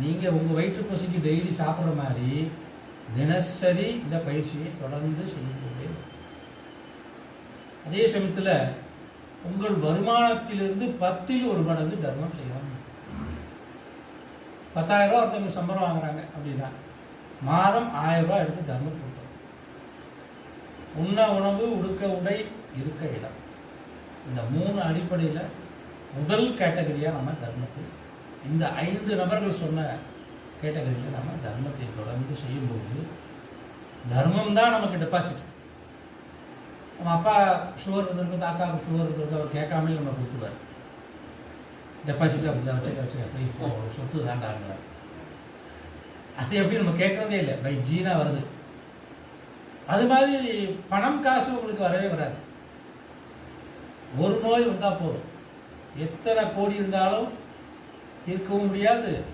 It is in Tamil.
நீங்கள் உங்கள் வயிற்று பசிக்கு டெய்லி சாப்பிட்ற மாதிரி தினசரி இந்த பயிற்சியை தொடர்ந்து செய்யும்போதே அதே சமயத்தில் உங்கள் வருமானத்திலிருந்து பத்தில் ஒரு மடங்கு தர்மம் செய்யணும் பத்தாயிரம் ரூபா ஒருத்தவங்க சம்பளம் வாங்குறாங்க அப்படின்னா மாதம் ஆயிரம் ரூபா எடுத்து தர்மம் கொடுக்கணும். உண்ண உணவு உடுக்க உடை இருக்க இடம். இந்த மூணு அடிப்படையில் முதல் கேட்டகரியாக நம்ம தர்மத்தை இந்த ஐந்து நபர்கள் சொன்ன கேட்டகரியில் நம்ம தர்மத்தை தொடர்ந்து செய்யும்போது தர்மம் தான் நமக்கு டெபாசிட் நம்ம அப்பா சுகர் இருந்திருக்கும் தாத்தாவுக்கு சுகர் இருந்திருக்கும் அவர் கேட்காமலே நம்ம கொடுத்துருவார். டெபாசிட் அப்படி தான் வச்சுக்க வச்சுக்க போய் இப்போ சொத்து தாண்டாங்க அது எப்படி நம்ம கேட்கறதே இல்லை. பை ஜீனா வருது. அது மாதிரி பணம் காசு உங்களுக்கு வரவே வராது. ஒரு நோய் வந்தால் போதும். எத்தனை கோடி இருந்தாலும் தீர்க்கவும் முடியாது